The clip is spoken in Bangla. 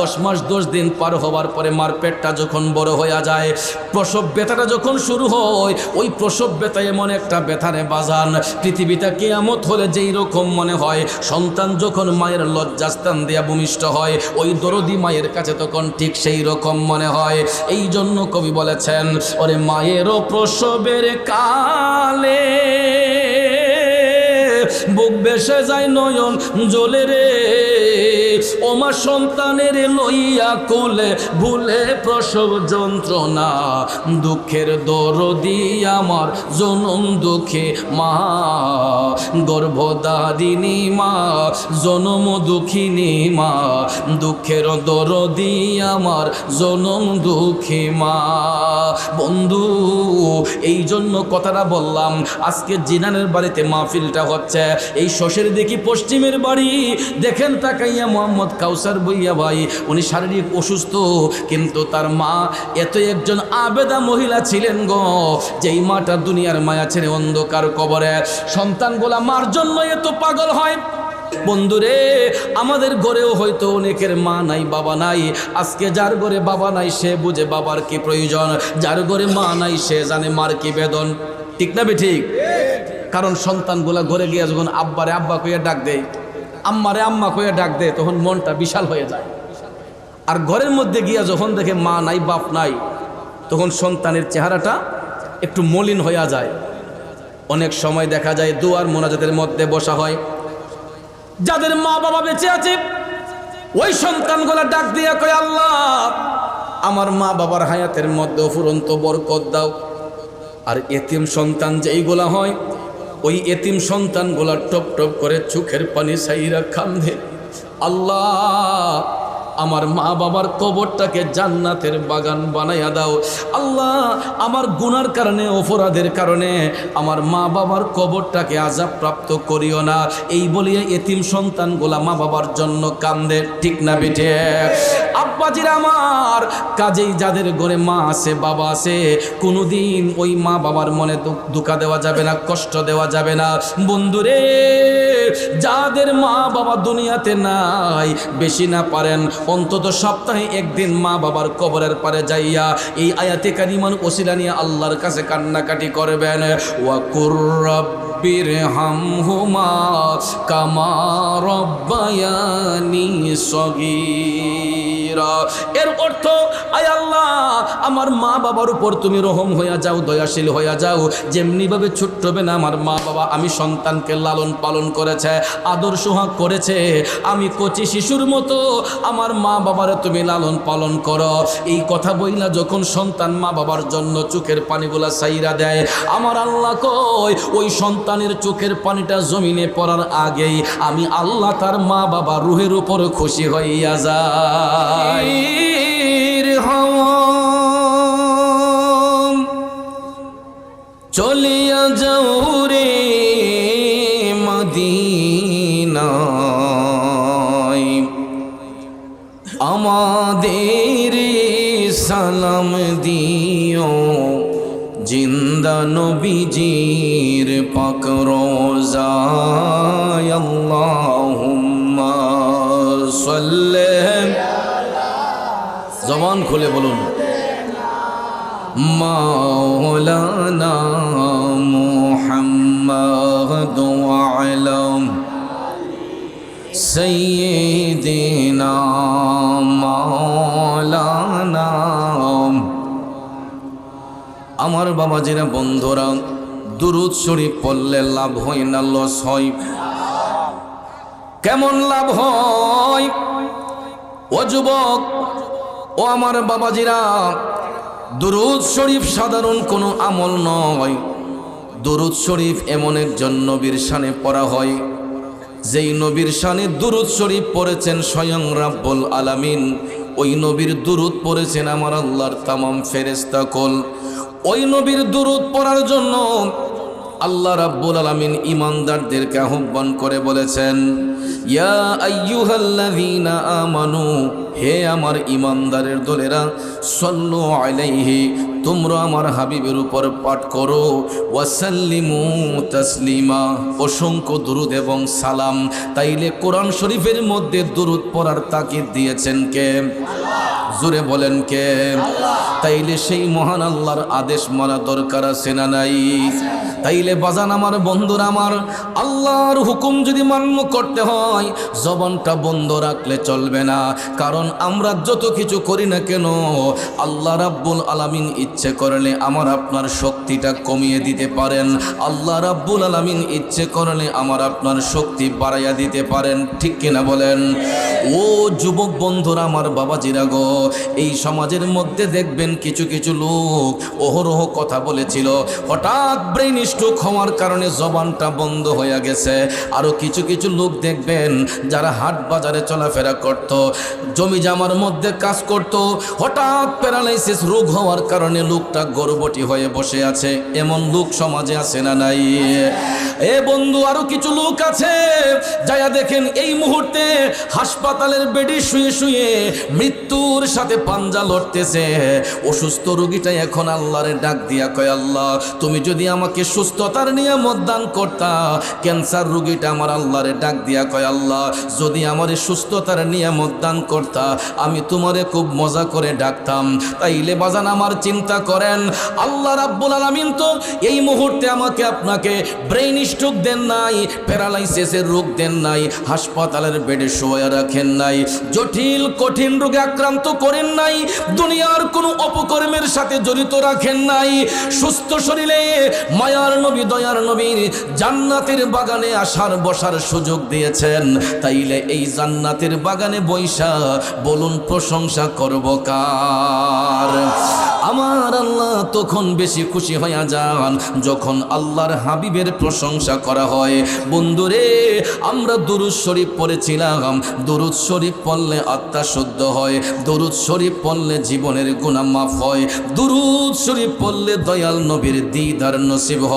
দশ মাস, দশ দিন পার হওয়ার পরে মার পেটটা যখন বড় হয়ে যায়, প্রসব ব্যথাটা যখন শুরু হয়, ওই প্রসব ব্যথা এমন একটা ব্যথারে বাজান। পৃথিবীটা কেয়ামত হলে যেই রকম মনে হয়, সন্তান যখন মায়ের লজ্জাস্থান দিয়া ভূমিষ্ঠ হয়, ওই দরদি মায়ের কাছে তখন ঠিক সেই রকম মনে হয়। এই জন্য কবি বলেছেন, ওরে মায়েরও প্রসবের কালে বুক বেসে যায় নয়ন জলে রে। ওমা সন্তানের লইয়া কোলে ভুলে প্রসব যন্ত্রণা, দুঃখের দরদি আমার জনম দুঃখে মা। গর্ভদারিণী মা, জনম দুঃখিনী মা, দুঃখের দরদি আমার জনম দুঃখী মা। বন্ধু এই জন্য কথাটা বললাম, আজকে জিনানের বাড়িতে মাহফিলটা হচ্ছে। এই শশের দেখি পশ্চিমের বাড়ি। দেখেন তাকাইয়া মোহাম্মদ কাউসার বইয়া ভাই, উনি শারীরিক অসুস্থ, কিন্তু তার মা এত একজন আবেদা মহিলা ছিলেন গো, যেই মাটা দুনিয়ার মায়া ছেড়ে অন্ধকার কবরে। সন্তান সন্তানগুলা মার জন্য এত পাগল হয়। বন্ধুরে, আমাদের ঘরেও হয়তো অনেকের মা নাই, বাবা নাই। আজকে যার ঘরে বাবা নাই, সে বুঝে বাবার কি প্রয়োজন। যার ঘরে মা নাই, সে জানে মার কি বেদন। ঠিক না বে ঠিক কারণ সন্তানগুলা ঘরে গিয়ে যখন আব্বারে আব্বা কইয়া ডাক দেয়, আম্মারে আম্মা কইয়া ডাক দেয়, তখন মনটা বিশাল হয়ে যায়। আর ঘরের মধ্যে গিয়া যখন দেখে মা নাই, বাপ নাই, তখন সন্তানের চেহারাটা একটু মলিন হইয়া যায়। অনেক সময় দেখা যায় দুয়ার মোনাজাতের মধ্যে বসা হয়। যাদের মা বাবা বেঁচে আছে, ওই সন্তানগুলা ডাক দিয়ে কয়, আল্লাহ, আমার মা বাবার হায়াতের মধ্যে ফুরন্ত বরকত দাও। আর এতিম সন্তান যেইগুলা হয়, ওই এতিম সন্তানগুলা টপ টপ করে চোখের পানি সাইরা খান্ধে আল্লাহ আমার মা বাবার কবরটাকে জান্নাতের বাগান বানাইয়া দাও। আল্লাহ, আমার গুনার কারণে, অপরাধের কারণে আমার মা বাবার কবরটাকে আজাব প্রাপ্ত করিও না। এই বলিয়ে এতিম সন্তানগুলা মা বাবার জন্য কান্দে। ঠিক না বেঠে? আব্বাজির আমার, কাজেই যাদের ঘরে মা আছে, বাবা আছে, কোনোদিন ওই মা বাবার মনে দুঃখা দেওয়া যাবে না, কষ্ট দেওয়া যাবে না। বন্ধুরে, যাদের মা বাবা দুনিয়াতে নাই, বেশি না পারেন, অন্তত সপ্তাহে একদিন মা বাবার কবরের পারে যাইয়া এই আয়াতে কারিমান ওসিলা নিয়ে আল্লাহর কাছে কান্নাকাটি করবেন। ওয়াকুর হামহুমা, কামা রব্বায়ানি সগীরা। এর অর্থ আয় আল্লাহ, আমার মা বাবার উপর তুমি রহম হইয়া যাও, দয়াশীল হইয়া যাও। যেমনি ভাবে ছোট্ট না আমার মা বাবা আমি সন্তানকে লালন পালন করেছে, আদর সোহাগ করেছে, আমি কচি শিশুর মতো আমার মা বাবারে তুমি লালন পালন করো। এই কথা বইলা যখন সন্তান মা বাবার জন্য চোখের পানিগুলা সাইরা দেয়, আমার আল্লাহ কই ওই সন্তানের চোখের পানিটা জমিনে পড়ার আগেই আমি আল্লাহ তার মা বাবা রুহের উপর খুশি হইয়া যায় চলিয়া যাও রে মদিনায়। আমাদের সালাম দিও। জিন্দা নবীজির পাক রোজায় আল্লাহুম্মা সাল্লি জবান খুলে বলুন। মাওলানা মুহাম্মদ ওয়ালাম সৈয়দিনা মাওলানা। আমার বাবাজিরা বন্ধুরা, দুরুদ শরীফ পড়লে লাভ হয় না, লস হয়। কেমন লাভ হয়? ও যুবক ও আমার বাবাজিরা, দুরুদ শরীফ সাধারণ কোনো আমল নয়। দুরুদ শরীফ এমন একজন নবীর শানে পড়া হয়, যেই নবীর শানে দুরুদ শরীফ পড়েছেন স্বয়ং রাব্বুল আলামিন। ওই নবীর দুরুদ পড়েছেন আমার আল্লাহর তামাম ফেরেস্তা কল। ওই নবীর দুরুদ পড়ার জন্য আল্লাহ রাব্বুল আলামিন ইমানদারদেরকে আহ্বান করে বলেছেন ইয়া আইয়ুহাল্লাযীনা আমানু হে আমার ইমানদারের দলেরা সল্লু আলাইহি তোমরা আমার হাবিবের উপর পাঠ করো ওয়াসাল্লিমু তাসলিমা। অসংখ্য দুরুদ এবং সালাম। তাইলে কোরআন শরীফের মধ্যে দুরুদ পড়ার তাকিদ দিয়েছেন কে? জুড়ে বলেন কে? তাইলে সেই মহান আল্লাহর আদেশ মানা দরকার আছে না নাই? তাইলে বাজান আমার, বন্ধুরা আমার, আল্লাহর হুকুম যদি মান্য করতে হয়, জবানটা বন্ধ রাখলে চলবে না। কারণ আমরা যত কিছু করি না কেন, আল্লাহ রাব্বুল আলামিন ইচ্ছে করলে আমার আপনার শক্তিটা কমিয়ে দিতে পারেন। আল্লাহ রাব্বুল আলামিন ইচ্ছে করলে আমার আপনার শক্তি বাড়াইয়া দিতে পারেন। ঠিক কিনা বলেন? ও যুবক বন্ধুরা আমার বাবাজিরা গো, এই সমাজের মধ্যে দেখবেন কিছু কিছু লোক ওহরহ কথা বলেছিল। হঠাৎ ব্রেন স্ট্রোক হওয়ার কারণে জবানটা বন্ধ হয়ে গেছে। আরও কিছু কিছু লোক দেখবেন যারা হাট বাজারে চলাফেরা করত, জমি জামার মধ্যে কাজ করত, হঠাৎ প্যারালাইসিস রোগ হওয়ার কারণে লোকটা গর্ভবতী হয়ে বসে আছে। এমন লোক সমাজে আছে না নাই? এ বন্ধু, আরও কিছু লোক আছে, যায়া দেখেন এই মুহূর্তে হাসপাতালের বেডে শুয়ে শুয়ে মৃত্যুর সাথে পাঞ্জা লড়তেছে। অসুস্থ রোগীটা এখন আল্লাহরে ডাক দিয়া কয়, আল্লাহ, তুমি যদি আমাকে সুস্থতার নিয়ে মতদান করতা। ক্যান্সার রোগীটা আমার আল্লাহরে ডাক দিয়া কয়, আল্লাহ, যদি আমার সুস্থতার নিয়ে মতদান করতা, আমি তোমারে খুব মজা করে ডাকতাম। তাইলে বাজান আমার চিন্তা করেন, আল্লাহ রাব্বুল আলামিন তো এই মুহূর্তে আমাকে আপনাকে ব্রেইন স্ট্রোক দেন নাই, প্যারালাইসিসের রোগ দেন নাই, হাসপাতালের বেডে শোয়া রাখেন নাই, জটিল, কঠিন রোগে আক্রান্ত করেন নাই, দুনিয়ার কোনো অপকর্মের সাথে জড়িত রাখেন নাই, সুস্থ শরীরে মায়ার নবী, দয়ার নবীর জান্নাতের বাগানে আসার, বসার সুযোগ দিয়েছেন। তাইলে এই জান্নাতের বাগানে বৈশা বলুন, প্রশংসা করব কার? আমার আল্লাহ তখন বেশি খুশি হইয়া যান, যখন আল্লাহর হাবিবের প্রশংসা করা হয়। বন্ধুরে, আমরা দুরুদ শরীফ পড়েছিলাম। দুরুদ শরীফ পড়লে আত্মা শুদ্ধ হয়, দুরুদ শরীফ পড়লে জীবনের গুণা মাফ হয়, দুরুদ শরীফ পড়লে দয়াল নবীর দিদার নসিব হয়।